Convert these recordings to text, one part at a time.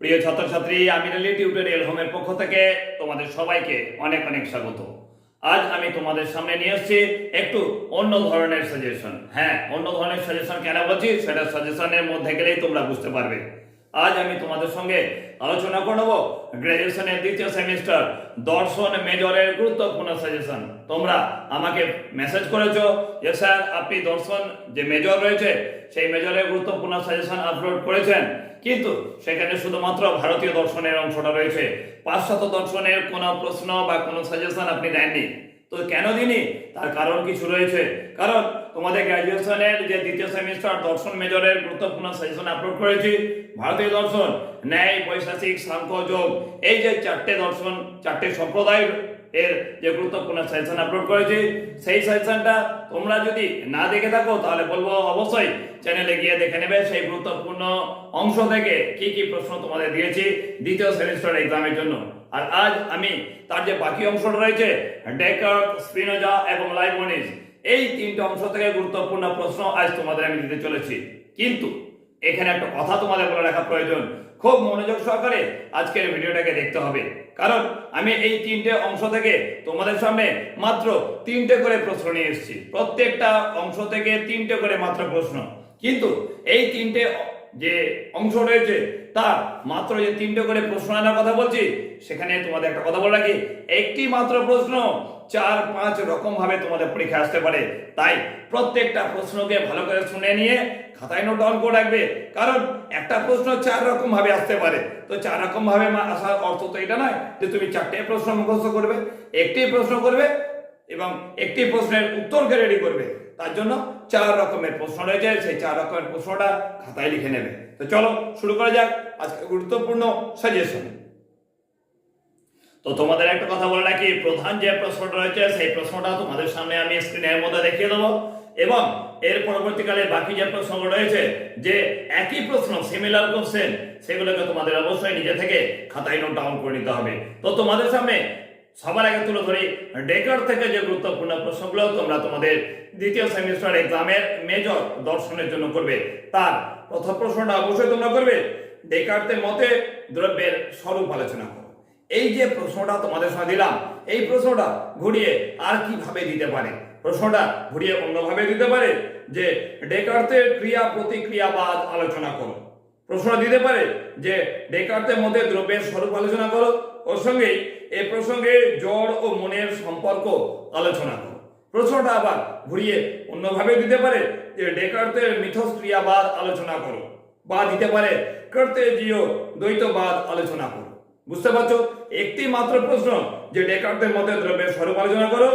প্রিয় ছাত্রছাত্রী, আমি রেলি টিউটোরিয়াল হোমের পক্ষ থেকে তোমাদের সবাইকে অনেক অনেক স্বাগত। আজ আমি তোমাদের সামনে নিয়ে এসেছি একটু অন্য ধরনের সাজেশন হ্যাঁ অন্য ধরনের সাজেশন কেন বলছি? সেটা সাজেশনের মধ্যে গেলেই তোমরা বুঝতে পারবে। আজ আমি তোমাদের সঙ্গে আলোচনা করব গ্রাজুয়েশনের দ্বিতীয় সেমিস্টার দর্শন মেজরের গুরুত্বপূর্ণ সাজেশন তোমরা আমাকে মেসেজ করেছ যে, স্যার, আপনি দর্শন যে মেজর রয়েছে, সেই মেজরের গুরুত্বপূর্ণ সাজেশন আপলোড করেছেন। কিন্তু সেখানে শুধুমাত্র ভারতীয় দর্শনের অংশটা রয়েছে। পাশ্চাত্য দর্শনের কোনো প্রশ্ন বা কোনো সাজেশন আপনি দেননি। তো কেন দিনই? তার কারণ কিছু রয়েছে। কারণ তোমাদের গ্র্যাজুয়েশনের যে দ্বিতীয় সেমিস্টার দর্শন মেজরের গুরুত্বপূর্ণ সাজেশন আপলোড করেছি, ভারতীয় দর্শন, ন্যায়, বৈশাসিক সাংখ্য যোগ, এই যে চারটে দর্শন, চারটে সম্প্রদায় এর যে গুরুত্বপূর্ণ সাজেশন আপলোড করেছি, সেই সাজেশনটা তোমরা যদি না দেখে থাকো, তাহলে বলব অবশ্যই চ্যানেলে গিয়ে দেখে নেবে সেই গুরুত্বপূর্ণ অংশ থেকে কি কি প্রশ্ন তোমাদের দিয়েছি দ্বিতীয় সেমিস্টার এক্সামের জন্য। আর আজ আমি তার যে বাকি অংশটা রয়েছে ডেকার স্পিনোজা এবং লাইবনিস এই তিনটে অংশ থেকে গুরুত্বপূর্ণ প্রশ্ন আজ তোমাদের আমি দিতে চলেছি। কিন্তু এখানে একটা কথা তোমাদের বলে রাখা প্রয়োজন। খুব মনোযোগ সহকারে আজকের ভিডিওটাকে দেখতে হবে। কারণ আমি এই তিনটে অংশ থেকে তোমাদের সামনে মাত্র তিনটে করে প্রশ্ন নিয়ে এসেছি। প্রত্যেকটা অংশ থেকে তিনটে করে মাত্র প্রশ্ন। কিন্তু এই তিনটে যে অংশ রয়েছে, তার মাত্র যে তিনটে করে প্রশ্ন আনার কথা বলছি, সেখানে তোমাদের একটা কথা বলে রাখি। একটি মাত্র প্রশ্ন, চার পাঁচ রকম ভাবে তোমাদের পরীক্ষা আসতে পারে। তাই প্রত্যেকটা প্রশ্নকে ভালো করে শুনে নিয়ে খাতায় নোট ডাউন করে রাখবে। কারণ একটা প্রশ্ন চার রকম ভাবে আসতে পারে। তো চার রকম ভাবে আসার অর্থ তো এটা নয় যে তুমি চারটে প্রশ্ন মুখস্থ করবে, একটি প্রশ্ন করবে এবং একটি প্রশ্নের উত্তরকে রেডি করবে। তার জন্য চার রকমের প্রশ্ন রয়েছে সেই চার রকমের প্রশ্নটা খাতায় লিখে নেবে। তো চলো শুরু করা যাক আজকে গুরুত্বপূর্ণ সাজেশন তো তোমাদের একটা কথা বলে রাখি, প্রধান যে প্রশ্নটা রয়েছে, সেই প্রশ্নটা তোমাদের সামনে আমি স্ক্রিনের মধ্যে দেখিয়ে দেবো। এবং এর পরবর্তীকালে বাকি যে প্রশ্নগুলো রয়েছে, যে একই প্রশ্ন সিমিলার কোশ্চেন সেগুলোকে তোমাদের অবশ্যই নিজে থেকে খাতায় নোট ডাউন করে নিতে হবে। তো তোমাদের সামনে সবার আগে তুলে ধরি ডেকার থেকে যে গুরুত্বপূর্ণ প্রশ্নগুলো তোমরা তোমাদের দ্বিতীয় সেমিস্টার এক্সামের মেজর দর্শনের জন্য করবে। তার প্রথম প্রশ্নটা অবশ্যই তোমরা করবে ডেকার্তের মতে দ্রব্যের স্বরূপ আলোচনা করো। এই যে প্রশ্নটা তোমাদের সামনে দিলাম, এই প্রশ্নটা ঘুরিয়ে আর কীভাবে দিতে পারে? প্রশ্নটা ঘুরিয়ে অন্যভাবে দিতে পারে যে ডেকার্তের ক্রিয়া প্রতিক্রিয়াবাদ আলোচনা করো। প্রশ্ন দিতে পারে যে ডেকার্তের মধ্যে দ্রব্যের স্বরূপ আলোচনা করো, ওর সঙ্গেই এ প্রসঙ্গে জড় ও মনের সম্পর্ক আলোচনা করো। প্রশ্নটা আবার ঘুরিয়ে অন্যভাবে দিতে পারে যে ডেকার্তের মিথস্ক্রিয়াবাদ আলোচনা করো বা দিতে পারে কর্তেজীয় দ্বৈতবাদ আলোচনা করো। বুঝতে পারছ? একটি মাত্র প্রশ্ন যে ডেকার্তের মধ্যে দ্রব্যের স্বরূপ আলোচনা করো,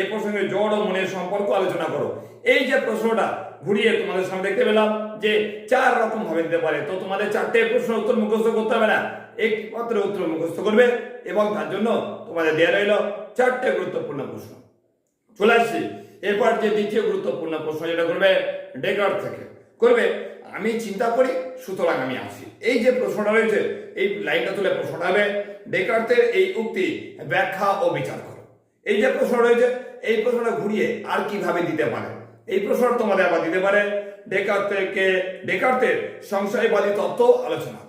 এ প্রসঙ্গে জড় ও মনের সম্পর্ক আলোচনা করো। এই যে প্রশ্নটা ঘুরিয়ে তোমাদের সামনে দেখতে পেলাম যে চার রকম ভাবে দিতে পারে। তো তোমাদের চারটে প্রশ্ন উত্তর মুখস্থ করতে হবে না। একটি মাত্র উত্তর মুখস্থ করবে এবং তার জন্য তোমাদের দেওয়া রইল চারটে গুরুত্বপূর্ণ প্রশ্ন। চলে আসছি। এরপর যে দ্বিতীয় গুরুত্বপূর্ণ প্রশ্ন যেটা করবে ডেকার থেকে। করবে, আমি চিন্তা করি, সুতরাং আমি আসি। এই যে প্রশ্নটা রয়েছে, এই লাইনটা তুলে প্রশ্নটা হবে ডেকার্তের এই উক্তি ব্যাখ্যা ও বিচার করো। এই যে প্রশ্ন রয়েছে, এই প্রশ্নটা ঘুরিয়ে আর কীভাবে দিতে পারে? এই প্রশ্নটা তোমাদের আবার দিতে পারে। ডেকার্তেরকে ডেকার্তের সংশয়বাদী তত্ত্ব আলোচনা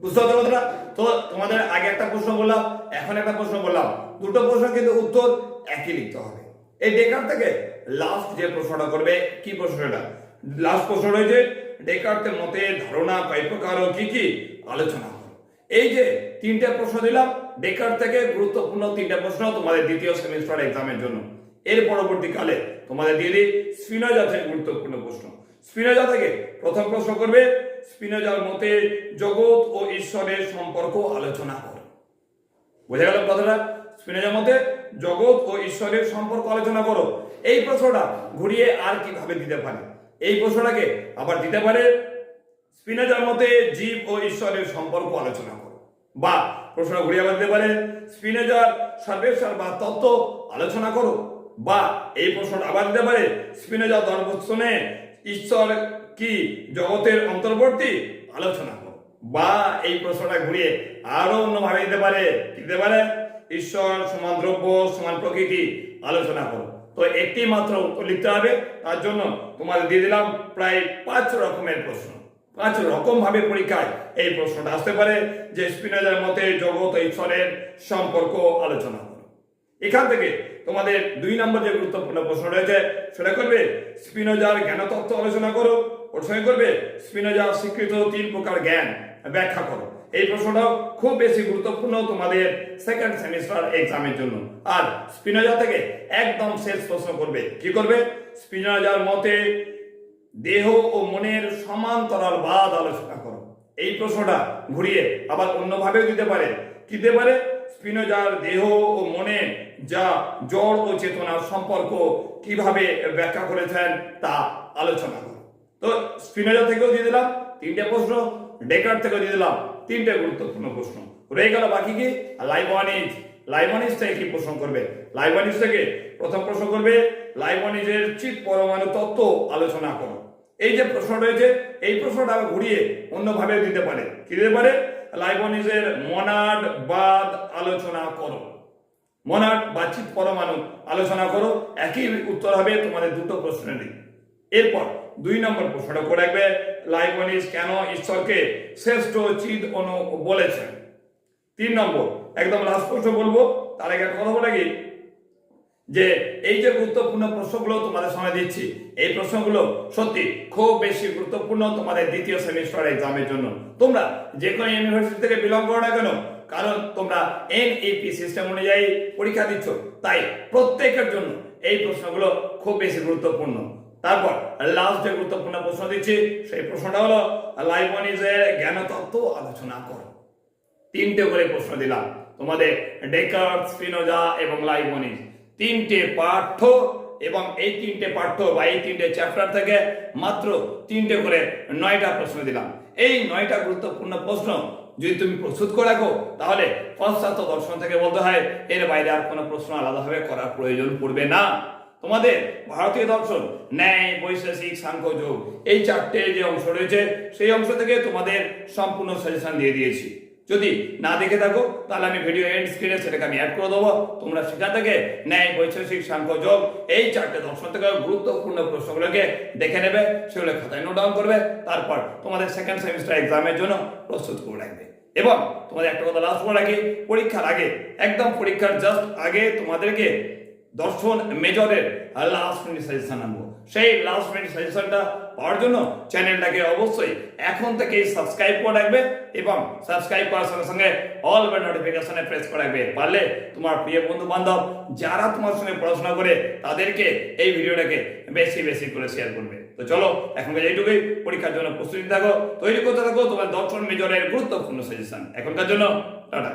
বুঝতে পারছ কথাটা? তো তোমাদের আগে একটা প্রশ্ন বললাম এখন একটা প্রশ্ন বললাম দুটো প্রশ্ন কিন্তু উত্তর একই লিখতে হবে। এই ডেকার থেকে লাস্ট যে প্রশ্নটা করবে, কি প্রশ্নটা লাস্ট প্রশ্ন রয়েছে ডেকার্তের মতে ধারণা কয় প্রকার ও কি কি? আলোচনা এই যে তিনটে প্রশ্ন দিলাম ডেকার থেকে গুরুত্বপূর্ণ তিনটে প্রশ্ন তোমাদের দ্বিতীয় সেমিস্টার এক্সামের জন্য। এর পরবর্তীকালে তোমাদের দিয়ে দিই স্পিনোজা থেকে গুরুত্বপূর্ণ প্রশ্ন। স্পিনোজা থেকে প্রথম প্রশ্ন করবে, স্পিনোজার মতে জগৎ ও ঈশ্বরের সম্পর্ক আলোচনা করো। বোঝা গেল কথাটা? স্পিনোজার মতে জগৎ ও ঈশ্বরের সম্পর্ক আলোচনা করো। এই প্রশ্নটা ঘুরিয়ে আর কীভাবে দিতে পারে? এই প্রশ্নটাকে আবার দিতে পারে, স্পিনোজার মতে জীব ও ঈশ্বরের সম্পর্ক আলোচনা করো। বা প্রশ্ন ঘুরিয়ে আবার দিতে পারে, স্পিনোজার সর্বেশ্বর বা তত্ত্ব আলোচনা করো। বা এই প্রশ্নটা আবার দিতে পারে স্পিনোজা দর্শনে ঈশ্বর কি জগতের অন্তর্বর্তী? আলোচনা করো। বা এই প্রশ্নটা ঘুরিয়ে আরও অন্যভাবে দিতে পারে দিতে পারে? ঈশ্বর সমান দ্রব্য, সমান প্রকৃতি, আলোচনা করো। তো একটি মাত্র উত্তর লিখতে হবে, তার জন্য তোমাদের দিয়ে দিলাম প্রায় পাঁচ রকমের প্রশ্ন। পাঁচ রকম ভাবে পরীক্ষায় এই প্রশ্নটা আসতে পারে, যে স্পিনাজার মতে জগৎ ঈশ্বরের সম্পর্ক আলোচনা করো। এখান থেকে তোমাদের দুই নম্বর যে গুরুত্বপূর্ণ প্রশ্ন রয়েছে, সেটা করবে স্পিনোজার জ্ঞানতত্ত্ব আলোচনা করো, ওর সঙ্গে করবে স্পিনোজার স্বীকৃত তিন প্রকার জ্ঞান ব্যাখ্যা করো। এই প্রশ্নটাও খুব বেশি গুরুত্বপূর্ণ তোমাদের সেকেন্ড সেমিস্টার এক্সামের জন্য। আর স্পিনোজা থেকে একদম শেষ প্রশ্ন করবে, কি করবে? স্পিনোজার মতে দেহ ও মনের সমান্তরাল বাদ আলোচনা করো। এই প্রশ্নটা ঘুরিয়ে আবার অন্যভাবেও দিতে পারে। দিতে পারে? স্পিনোজার দেহ ও মনে যা জড় ও চেতনার সম্পর্ক কীভাবে ব্যাখ্যা করেছেন তা আলোচনা করো। তো স্পিনোজা থেকেও দিয়ে দিলাম, তিনটে প্রশ্ন ডেকার থেকেও দিয়ে দিলাম, তিনটে গুরুত্বপূর্ণ প্রশ্ন। রয়ে গেল বাকি কি? লাইবানিজ। লাইবানিজ থেকে কি প্রশ্ন করবে? লাইবানিজ থেকে প্রথম প্রশ্ন করবে, লাইবানিজের চিত পরমাণু তত্ত্ব আলোচনা করো। এই যে প্রশ্ন রয়েছে, এই প্রশ্নটা ঘুরিয়ে অন্যভাবে দিতে পারে। কি দিতে পারে? লাইবনিজের মনাড বাদ আলোচনা করো। মনাড বা চিত পরমাণু আলোচনা করো। একই উত্তর হবে, তোমাদের দুটো প্রশ্নেরই এরপর দুই নম্বর প্রশ্নটা করে রাখবে, লাইবনিজ কেন ঈশ্বরকে শ্রেষ্ঠ চিদ অনু বলেছেন? তিন নম্বর, একদম লাস্ট প্রশ্ন বলব, তার আগে কথা বলে যে এই যে গুরুত্বপূর্ণ প্রশ্নগুলো তোমাদের সামনে দিচ্ছি, এই প্রশ্নগুলো সত্যি খুব বেশি গুরুত্বপূর্ণ তোমাদের দ্বিতীয় সেমিস্টার এক্সামের জন্য। তোমরা যে কোনো ইউনিভার্সিটি থেকে বিলং করো না কেন, কারণ তোমরা এনইপি সিস্টেম অনুযায়ী পরীক্ষা দিচ্ছ, তাই প্রত্যেকের জন্য এই প্রশ্নগুলো খুব বেশি গুরুত্বপূর্ণ। তারপর লাস্ট যে গুরুত্বপূর্ণ প্রশ্ন দিচ্ছি, সেই প্রশ্নটা হলো লাইবনিজের জ্ঞানতত্ত্ব আলোচনা করো। তিনটে করে প্রশ্ন দিলাম, তোমাদের ডেকার্ট স্পিনোজা এবং লাইবনিজ তিনটে পাঠ্য এবং এই তিনটে পাঠ্য বা এই তিনটে চ্যাপ্টার থেকে মাত্র তিনটে করে নয়টা প্রশ্ন দিলাম। এই নয়টা গুরুত্বপূর্ণ প্রশ্ন যদি তুমি প্রস্তুত করে রাখো, তাহলে পাশ্চাত্য দর্শন থেকে বলতে হয়, এর বাইরে আর কোনো প্রশ্ন আলাদাভাবে করার প্রয়োজন পড়বে না। তোমাদের ভারতীয় দর্শন, ন্যায় বৈশেষিক সাংখ্য যোগ, এই চারটে যে অংশ রয়েছে, সেই অংশ থেকে তোমাদের সম্পূর্ণ সাজেশন দিয়ে দিয়েছি। যদি না দেখে থাকো, তাহলে আমি ভিডিও এন্ড স্ক্রিনে সেটাকে আমি অ্যাড করে দেবো। তোমরা সেখান থেকে ন্যায় বৈশেষিক সাংখ্য যোগ এই চারটে দর্শন থেকে গুরুত্বপূর্ণ প্রশ্নগুলোকে দেখে নেবে, সেগুলো খাতায় নোট ডাউন করবে, তারপর তোমাদের সেকেন্ড সেমিস্টার এক্সামের জন্য প্রস্তুত করে রাখবে। এবং তোমাদের একটা কথা লাস্ট বলে রাখি, পরীক্ষার আগে, একদম পরীক্ষার জাস্ট আগে তোমাদেরকে দর্শন মেজরের লাস্ট মিনিট সাজেশন আনব। সেই লাস্ট মিনিট সাজেশনটা পাওয়ার জন্য চ্যানেলটাকে অবশ্যই এখন থেকে সাবস্ক্রাইব করে রাখবে এবং সাবস্ক্রাইব করার সঙ্গে সঙ্গে অল বেল নোটিফিকেশনে প্রেস করে রাখবে। পারলে তোমার প্রিয় বন্ধু বান্ধব যারা তোমার সঙ্গে পড়াশোনা করে তাদেরকে এই ভিডিওটাকে বেশি বেশি করে শেয়ার করবে। তো চলো এখনকার এইটুকুই। পরীক্ষার জন্য প্রস্তুতি থাকো। তৈরি করতে থাকো তোমার দর্শন মেজরের গুরুত্বপূর্ণ সাজেশন এখনকার জন্য টাটা।